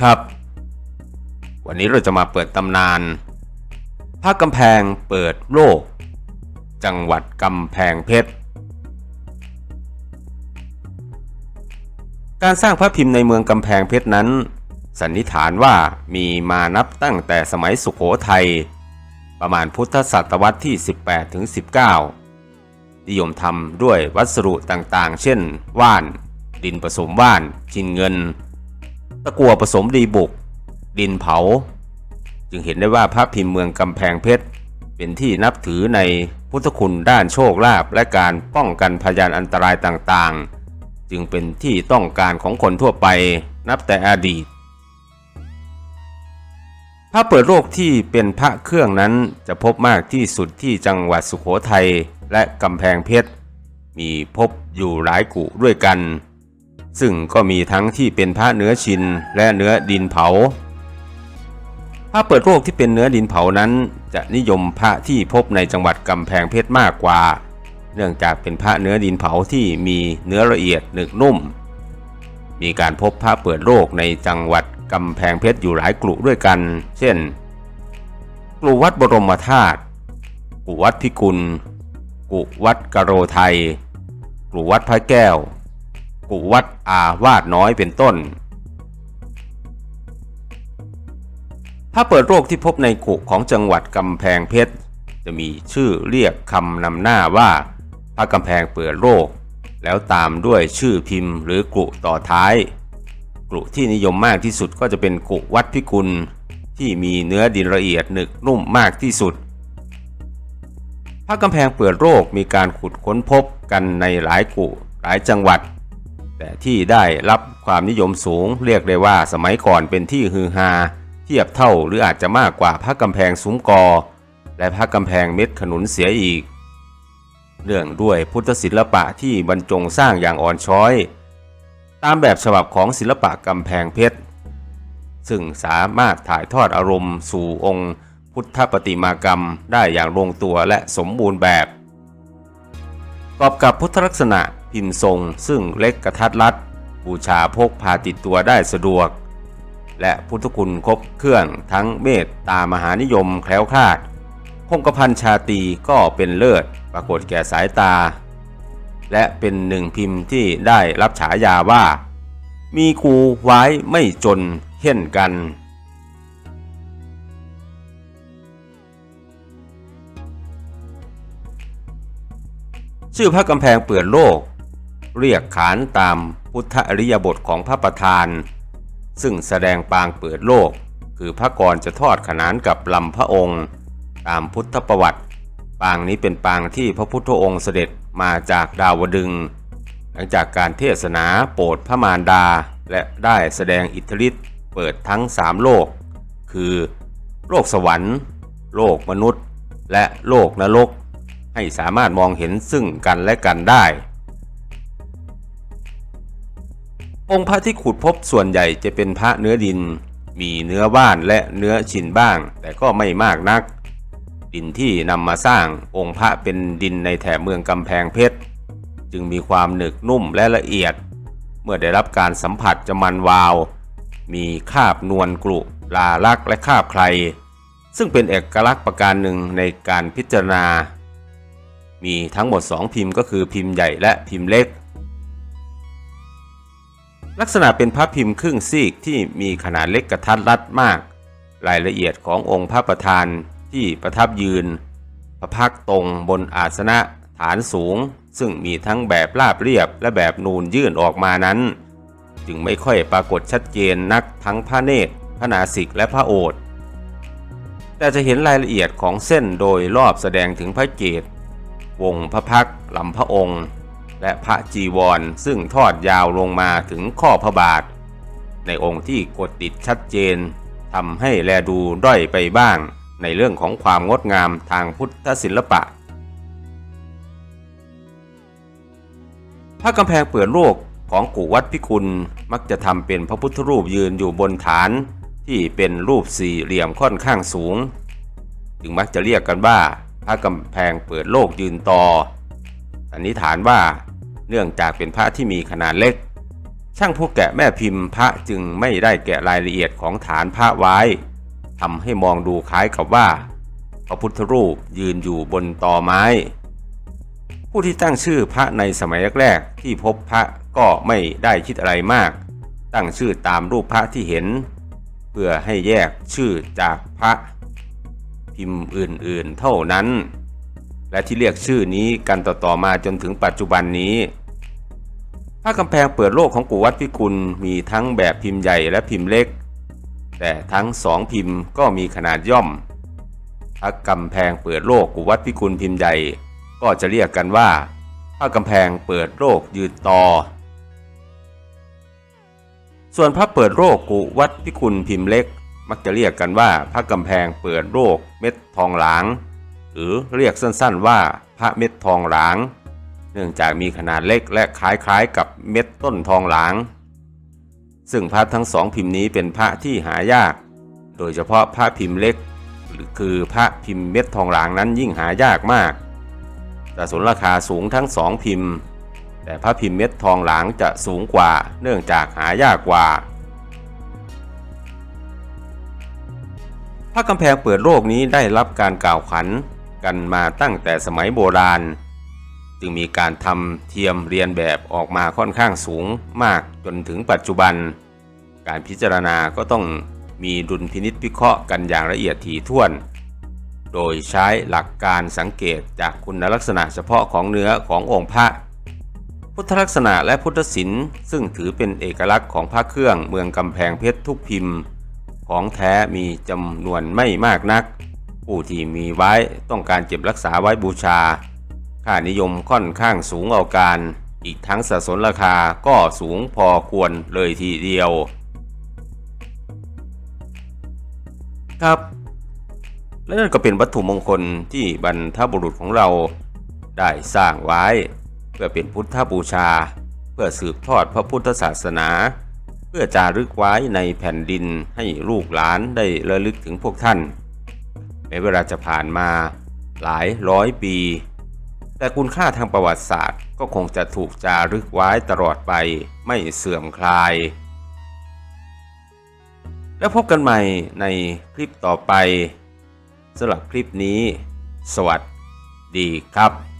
ครับ วันนี้เราจะมาเปิดตำนานพระกำแพงเปิดโลก จังหวัดกำแพงเพชร การสร้างพระพิมพ์ในเมืองกำแพงเพชรนั้น สันนิษฐานว่ามีมานับตั้งแต่สมัยสุขโขทัยประมาณพุทธศตวรรษที่ 18ถึง19 นิยมทำด้วยวัสดุต่างๆ เช่น ว่าน ดินผสมว่าน ชินเงิน ตะกั่วผสมดีบุก ดินเผา จึงเห็นได้ว่าพระพิมพ์เมืองกำแพงเพชร เป็นที่นับถือในพุทธคุณด้านโชคลาภและการป้องกันพยานอันตรายต่างๆ จึงเป็นที่ต้องการของคนทั่วไปนับแต่อดีต พระเปิดโลกที่เป็นพระเครื่องนั้นจะพบมากที่สุดที่จังหวัดสุขโขทัยและกำแพงเพชร มีพบอยู่หลายกุด้วยกัน ซึ่งก็มีทั้งที่เป็นพระเนื้อชินและเนื้อดินเผาพระเปิดโลกที่เป็นเนื้อดินเผานั้น จะนิยมพระที่พบในจังหวัดกำแพงเพชรมากกว่า เนื่องจากเป็นพระเนื้อดินเผาที่มีเนื้อละเอียดหนึกนุ่ม มีการพบพระเปิดโลกในจังหวัดกำแพงเพชรอยู่หลายกลุ่ด้วยกัน เช่น กลุ่วัดบรมธาตุกลุ่วัดพิกุลกลุ่วัดกะโรไทย กลุ่วัดพระแก้ว กุวัดอาวาดน้อยเป็นต้นพระเปิดโลกที่พบในกุของจังหวัดกำแพงเพชร จะมีชื่อเรียกคำนำหน้าว่าพระกำแพงเปิดโลกแล้วตามด้วยชื่อพิมพ์หรือกุต่อท้าย กุที่นิยมมากที่สุดก็จะเป็นกุวัดพิกุลที่มีเนื้อดินละเอียดหนึกนุ่มมากที่สุดพระกำแพงเปิดโลกมีการขุดค้นพบกันในหลายกุหลายจังหวัด แต่ที่ได้รับความนิยมสูงเรียกได้ว่าสมัยก่อนเป็นที่ฮือฮาเทียบเท่าหรืออาจจะมากกว่าพระกำแพงซุ้มกอ และพระกำแพงเม็ดขนุนเสียอีกเนื่องด้วยพุทธศิลปะที่บรรจงสร้างอย่างอ่อนช้อย ตามแบบฉบับของศิลปะกำแพงเพชร ซึ่งสามารถถ่ายทอดอารมณ์สู่องค์พุทธปฏิมากรรมได้อย่างลงตัวและสมบูรณ์แบบประกอบกับพุทธลักษณะ พิมพ์ทรงซึ่งเล็กกระทัดรัด บูชาพกพาติดตัวได้สะดวก และพุทธคุณครบเครื่องทั้งเมตตามหานิยมแคล้วคลาด คงกระพันชาตีก็เป็นเลิศปรากฏแก่สายตา และเป็นหนึ่งพิมพ์ที่ได้รับฉายาว่า มีกูไว้ไม่จนเช่นกันชื่อพระกำแพงเปิดโลก เรียกขานตามพุทธอริยบทของพระประธาน ซึ่งแสดงปางเปิดโลก คือพระกรจะทอดขนานกับลำพระองค์ ตามพุทธประวัติ ปางนี้เป็นปางที่พระพุทธองค์เสด็จมาจากดาวดึง หลังจากการเทศนาโปรดพระมารดาและได้แสดงอิทธิฤทธิ์เปิดทั้งสามโลก คือโลกสวรรค์ โลกมนุษย์ และโลกนรก ให้สามารถมองเห็นซึ่งกันและกันได้ องค์พระที่ขุดพบส่วนใหญ่จะเป็นพระเนื้อดิน มีเนื้อว่านและเนื้อชินบ้าง แต่ก็ไม่มากนัก ดินที่นำมาสร้างองค์พระเป็นดินในแถบเมืองกำแพงเพชร จึงมีความหนึกนุ่มและละเอียด เมื่อได้รับการสัมผัสจะมันวาว มีคาบนวลกรุลาลักและคาบใคร ซึ่งเป็นเอกลักษณ์ประการหนึ่งในการพิจารณา มีทั้งหมด 2 พิมพ์ก็คือพิมพ์ใหญ่และพิมพ์เล็ก ลักษณะเป็นพระพิมพ์ครึ่งซีกที่มีขนาดเล็กกระทัดรัดมาก รายละเอียดขององค์พระประธานที่ประทับยืน พระพักตรงบนอาสนะฐานสูง ซึ่งมีทั้งแบบราบเรียบและแบบนูนยื่นออกมานั้น จึงไม่ค่อยปรากฏชัดเจนนักทั้งพระเนตรพระนาสิกและพระโอษฐ์แต่จะเห็นรายละเอียดของเส้นโดยรอบแสดงถึงพระเกศวงพระพักลำพระองค์ และพระจีวรซึ่งทอดยาวลงมาถึงข้อพระบาท ในองค์ที่กดติดชัดเจนทำให้แลดูด้อยไปบ้างในเรื่องของความงดงามทางพุทธศิลปะ พระกำแพงเปิดโลกของกูวัดพิคุณมักจะทำเป็นพระพุทธรูปยืนอยู่บนฐาน ที่เป็นรูปสี่เหลี่ยมค่อนข้างสูง จึงมักจะเรียกกันว่า พระกำแพงเปิดโลกยืนต่อสันนิษฐานว่า เนื่องจากเป็นพระที่มีขนาดเล็ก ช่างผู้แกะแม่พิมพ์พระจึงไม่ได้แกะรายละเอียดของฐานพระไว้ทำให้มองดูคล้ายกับว่า พระพุทธรูปยืนอยู่บนตอไม้ ผู้ที่ตั้งชื่อพระในสมัยแรกๆที่พบพระก็ไม่ได้คิดอะไรมาก ตั้งชื่อตามรูปพระที่เห็น เพื่อให้แยกชื่อจากพระ พิมพ์อื่นๆเท่านั้น และที่เรียกชื่อนี้กันต่อๆมาจนถึงปัจจุบันนี้ พระกำแพงเปิดโลกของกูวัดพิกุลมีทั้งแบบพิมพ์ใหญ่และพิมพ์เล็ก แต่ทั้งสองพิมพ์ก็มีขนาดย่อมพระกำแพงเปิดโลกกูวัดพิกุลพิมพ์ใหญ่ก็จะเรียกกันว่าพระกำแพงเปิดโลกยืนต่อ ส่วนพระเปิดโลกกุวัดพิกุลพิมพ์เล็ก มักจะเรียกกันว่าพระกำแพงเปิดโลกเม็ดทองหลาง หรือเรียกสั้นๆว่าพระเม็ดทองหลาง เนื่องจากมีขนาดเล็กและคล้ายๆกับเม็ดต้นทองหลาง ซึ่งพระทั้งสองพิมพ์นี้เป็นพระที่หายาก โดยเฉพาะพระพิมพ์เล็กหรือคือพระพิมพ์เม็ดทองหลางนั้นยิ่งหายากมากแต่สนราคาสูงทั้งสองพิมพ์ แต่พระพิมพ์เม็ดทองหลางจะสูงกว่า เนื่องจากหายากกว่า พระกำแพงเปิดโลกนี้ได้รับการกล่าวขวัญกันมาตั้งแต่สมัยโบราณ จึงมีการทำเทียมเรียนแบบออกมาค่อนข้างสูงมากจนถึงปัจจุบัน การพิจารณาก็ต้องมีดุลพินิษพิเคราะห์กันอย่างละเอียดถี่ถ้วน โดยใช้หลักการสังเกตจากคุณลักษณะเฉพาะของเนื้อขององค์พระ พุทธลักษณะและพุทธศิลป์ซึ่งถือเป็นเอกลักษณ์ของพระเครื่องเมืองกำแพงเพชรทุกพิมพ์ ของแท้มีจำนวนไม่มากนัก ผู้ที่มีไว้ต้องการเก็บรักษาไว้บูชา ค่านิยมค่อนข้างสูงเอาการ อีกทั้งสะสนราคาก็สูงพอควรเลยทีเดียว ครับ และนั่นก็เป็นวัตถุมงคลที่บรรทบุรุษของเราได้สร้างไว้ เพื่อเป็นพุทธบูชา เพื่อสืบทอดพระพุทธศาสนา เพื่อจารึกไว้ในแผ่นดินให้ลูกหลานได้ระลึกถึงพวกท่านแม้เวลาจะผ่านมาหลายร้อยปี แต่คุณค่าทางประวัติศาสตร์ก็คงจะถูกจารึกไว้ตลอดไปไม่เสื่อมคลาย แล้วพบกันใหม่ในคลิปต่อไปสำหรับคลิปนี้ สวัสดีครับ